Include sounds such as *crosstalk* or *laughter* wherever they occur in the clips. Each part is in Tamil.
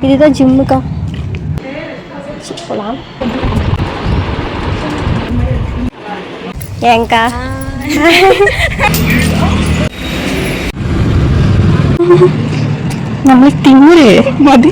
இதுதான் ஜிம்முக்கா சரி, போலாம் ஏங்கா நம்மளுக்கு திமுரு மதி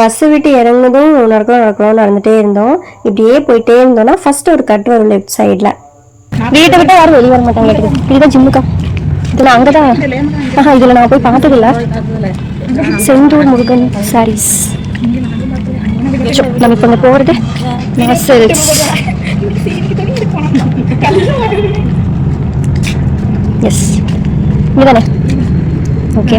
பஸ் விட்டு இறங்குதும் நடக்கலாம் நடக்கலாம் நடந்துட்டே இருந்தோம். இப்படியே போயிட்டே இருந்தோம்னா ஃபர்ஸ்ட் ஒரு கட் வரும் லெஃப்ட் சைடில் வீட்டை விட்டு யாரும் வெளியே வர மாட்டாங்க இதுதான் ஜிம்முக்கா இதில் அங்கே தான் ஆஹா இதில் நான் போய் பார்த்ததில்ல. செந்தூர் முருகன் சாரீஸ் நம்ம இப்போ இங்கே போகிறது எஸ் இங்கே தானே ஓகே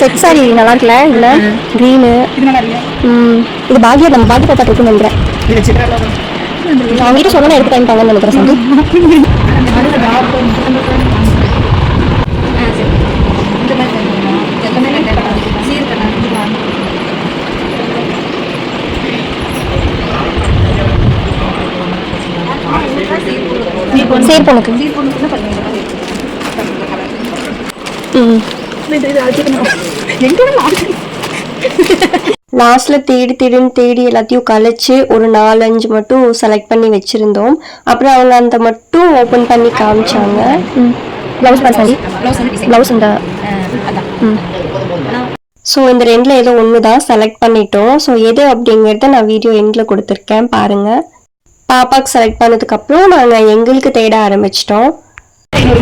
செட் சாரி நல்லா இருக்குல்ல இதுல? க்ரீனு இது பாக்கியா இல்லையா இது பாக்யா? நம்ம பாக்கி பார்த்தா இருக்குன்னு நினைக்கிறேன். இது அவங்க கிட்ட சொன்னா எடுத்து டைம் நினைக்கிறேன் சந்தி சீர் பொண்ணுக்கு. ம் லாஸ்ட்ல தேடி தேடின்னு தேடி எல்லாத்தையும் கலைச்சு ஒரு நாலஞ்சு மட்டும் செலக்ட் பண்ணி வச்சிருந்தோம். அப்புறம் அவங்க அந்த மட்டும் ஓபன் பண்ணி காமிச்சாங்க. ப்ளவுஸ் பாசாண்டி ப்ளவுஸ் ஸோ இந்த ரெண்டில் ஏதோ ஒன்று தான் செலக்ட் பண்ணிட்டோம். ஸோ எது அப்படிங்கிறத நான் வீடியோ எண்டில் கொடுத்துருக்கேன். பாருங்க. பாப்பாக்கு செலக்ட் பண்ணதுக்கப்புறம் நாங்கள் எங்களுக்கு தேட ஆரம்பிச்சிட்டோம்.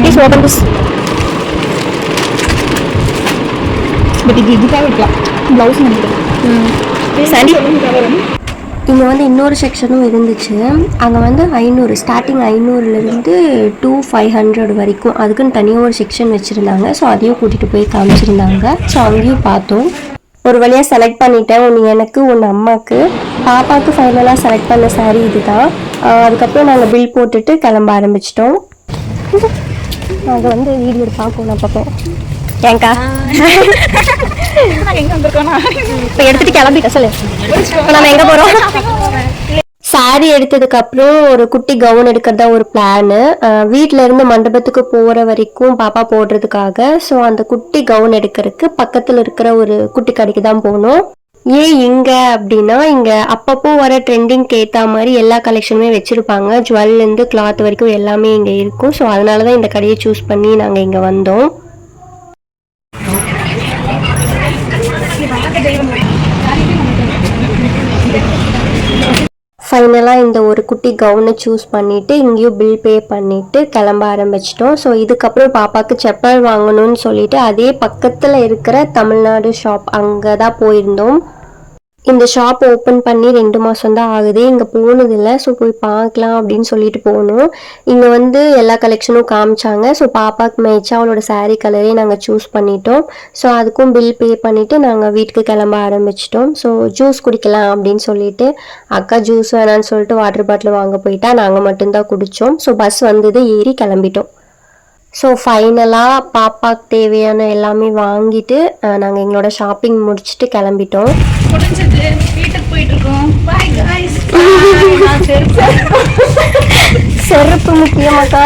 ப்ளீஸ் ஓப்பன் திஸ் பட் இது இதுக்காக இருக்கலாம் ப்ளவுஸ் நினைக்கிறேன். இங்கே வந்து இன்னொரு செக்ஷனும் இருந்துச்சு. அங்கே வந்து ஐநூறு ஸ்டார்டிங் ஐநூறுலேருந்து டூ ஃபைவ் ஹண்ட்ரட் வரைக்கும். அதுக்குன்னு தனியாக ஒரு செக்ஷன் வச்சுருந்தாங்க. ஸோ அதையும் கூட்டிகிட்டு போய் காமிச்சிருந்தாங்க. ஸோ அங்கேயும் பார்த்தோம். ஒரு வழியாக செலக்ட் பண்ணிட்டேன். ஒன்று எனக்கு ஒன்று அம்மாவுக்கு பாப்பாவுக்கு ஃபைனலாக செலக்ட் பண்ண saree இதுதான். ஆஹ் அதுக்கப்புறம் நாங்கள் பில் போட்டுட்டு கிளம்ப ஆரம்பிச்சிட்டோம். நாங்கள் வந்து வீடியோ பார்க்கணும் அப்பப்போ ஏங்கா? இப்போ எடுத்துட்டு கிளம்பிட்டேன் சொல்லு. நம்ம எங்க போறோம்? சாரி எடுத்ததுக்கு அப்புறம் ஒரு குட்டி கவுன் எடுக்கிறதா ஒரு பிளானு வீட்ல இருந்து மண்டபத்துக்கு போற வரைக்கும் பாப்பா போடுறதுக்காக ஸோ அந்த குட்டி கவுன் எடுக்கிறதுக்கு பக்கத்துல இருக்கிற ஒரு குட்டி கடைக்கு தான் போகணும் ஏன் இங்க அப்படின்னா இங்க அப்பப்போ வர ட்ரெண்டிங்க்கு ஏத்த மாதிரி எல்லா கலெக்ஷனுமே வச்சிருப்பாங்க. ஜுவல்ல இருந்து கிளாத் வரைக்கும் எல்லாமே இங்க இருக்கும். ஸோ அதனால தான் இந்த கடையை சூஸ் பண்ணி நாங்க இங்க வந்தோம் ஃபைனலாக இந்த ஒரு குட்டி கவுனை சூஸ் பண்ணிவிட்டு இங்கேயும் பில் பே பண்ணிவிட்டு கிளம்ப ஆரம்பிச்சிட்டோம். ஸோ இதுக்கப்புறம் பாப்பாவுக்கு செப்பல் வாங்கணும்னு சொல்லிட்டு அதே பக்கத்தில் இருக்கிற தமிழ்நாடு ஷாப் அங்கே தான் போயிருந்தோம். இந்த ஷாப் ஓப்பன் பண்ணி ரெண்டு மாதம் தான் ஆகுது. இங்கே போனதில்லை ஸோ போய் பார்க்கலாம் அப்படின்னு சொல்லிட்டு போனோம். இங்கே வந்து எல்லா கலெக்ஷனும் காமிச்சாங்க. ஸோ பாப்பாவுக்கு மேய்ச்சா அவளோட சாரீ கலரே நாங்கள் சூஸ் பண்ணிட்டோம். ஸோ அதுக்கும் பில் பே பண்ணிவிட்டு நாங்கள் வீட்டுக்கு கிளம்ப ஆரம்பிச்சிட்டோம். ஸோ ஜூஸ் குடிக்கலாம் அப்படின்னு சொல்லிட்டு அக்கா ஜூஸ் வேணான்னு சொல்லிட்டு வாட்டர் பாட்டில் வாங்க போயிட்டா நாங்கள் மட்டும்தான் குடித்தோம் ஸோ பஸ் வந்தது ஏறி கிளம்பிட்டோம். ஸோ ஃபைனலாக பாப்பாவுக்கு தேவையான எல்லாமே வாங்கிட்டு நாங்கள் எங்களோட ஷாப்பிங் முடிச்சுட்டு கிளம்பிட்டோம். முடிஞ்சது. வீட்டுக்கு போயிட்டு இருக்கோம் பாய் காய்ஸ் செருப்பு. *laughs* முக்கியமாக்கா